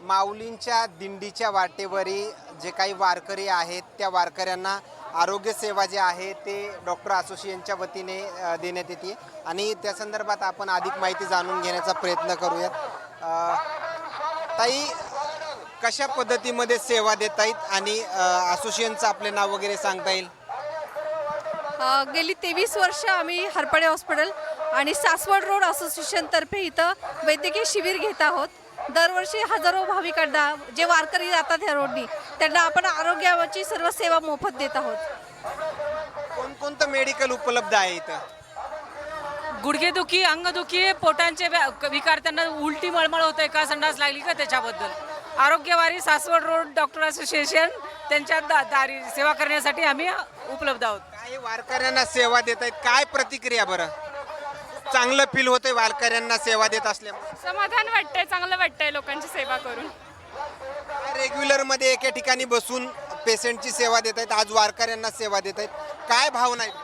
माऊलींच्या दिंडीच्या वाटेवरी जे काही वारकरी आहेत त्या वारकऱ्यांना आरोग्य सेवा जे आहे ते डॉक्टर असोसिएशनच्या वतीने देण्यात येते. आणि त्या संदर्भात आपण अधिक माहिती जाणून घेण्याचा प्रयत्न करूयात. ताई कशा पद्धतीमध्ये सेवा देता आहेत आणि असोसिएशनचं आपले नाव वगैरे सांगता येईल? गेली तेवीस वर्ष आम्ही हरपडे हॉस्पिटल आणि सासवड रोड असोसिएशनतर्फे इथं वैद्यकीय शिबिर घेत आहोत. दरवर्षी हजारो भाविकांना जे वारकरी जातात ह्या रोडनी त्यांना आपण आरोग्याची सर्व सेवा मोफत देत आहोत. कोणकोणतं मेडिकल उपलब्ध आहे इथं? गुडघेदुखी अंगदुखी पोटांचे व्या- विकार त्यांना उलटी मळमळ होते का संडास लागली का त्याच्याबद्दल. आरोग्यवारी सासवड रोड डॉक्टर असोसिएशन त्यांच्या दा दारी सेवा करण्यासाठी आम्ही उपलब्ध आहोत. काही वारकऱ्यांना सेवा देत आहेत काय प्रतिक्रिया बरं? चांगलं फील होतंय वारकऱ्यांना सेवा देत असल्यामुळे. समाधान वाटतंय चांगलं वाटतंय लोकांची सेवा करून. रेग्युलरमध्ये एका ठिकाणी बसून पेशंटची सेवा देत आहेत आज वारकऱ्यांना सेवा देत आहेत. काय भावना आहेत?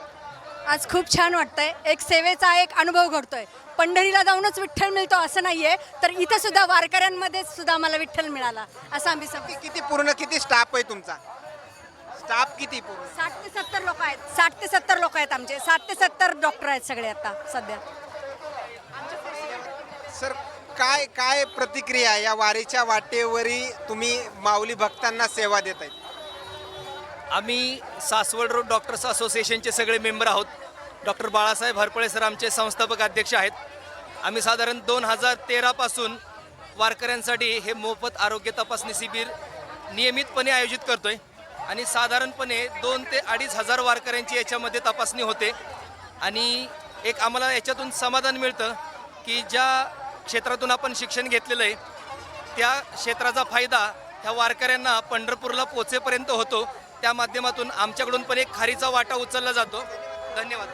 आज खूप छान वाटतंय. एक सेवेचा एक अनुभव घडतोय. पंढरीला जाऊनच विठ्ठल मिळतो असं नाहीये तर इथं सुद्धा वारकऱ्यांमध्ये सुद्धा आम्हाला विठ्ठल मिळाला असं आम्ही किती किती पूर्ण किती स्टाफ आहे तुमचा? स्टाफ किती पूर्ण? साठ ते सत्तर लोक आहेत. साठ ते सत्तर लोक आहेत आमचे. साठ ते सत्तर डॉक्टर आहेत सगळे आता सध्या. सर काय काय प्रतिक्रिया या वारीच्या वाटेवरी तुम्ही माऊली भक्तांना सेवा देत आहेत? आम्ही सासवड रोड डॉक्टर्स असोसिएशनचे सगळे मेंबर आहोत. डॉक्टर बाळासाहेब हरपळे सर आमचे संस्थापक अध्यक्ष आहेत. आम्ही साधारण दोन हजार तेरापासून वारकऱ्यांसाठी हे मोफत आरोग्य तपासणी शिबिर नियमितपणे आयोजित करतोय. आणि साधारणपणे दोन ते अडीच हजार वारकऱ्यांची याच्यामध्ये तपासणी होते. आणि एक आम्हाला याच्यातून समाधान मिळतं की ज्या क्षेत्रातून आपण शिक्षण घेतलेलं आहे त्या क्षेत्राचा फायदा ह्या वारकऱ्यांना पंढरपूरला पोचेपर्यंत होतो. त्या माध्यमातून आमच्याकडून पण एक खारीचा वाटा उचलला जातो. धन्यवाद.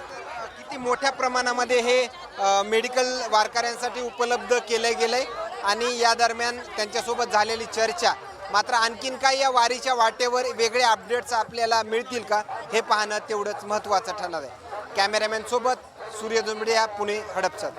किती मोठ्या प्रमाणामध्ये हे मेडिकल वारकऱ्यांसाठी उपलब्ध केलं गेलं आहे आणि या दरम्यान त्यांच्यासोबत झालेली चर्चा मात्र आणखीन काही या वारीच्या वाटेवर वेगळे अपडेट्स आपल्याला मिळतील का हे पाहणं तेवढंच महत्त्वाचं ठरणार आहे. कॅमेरामॅनसोबत सूर्य दुंबडिया पुणे हडपसर.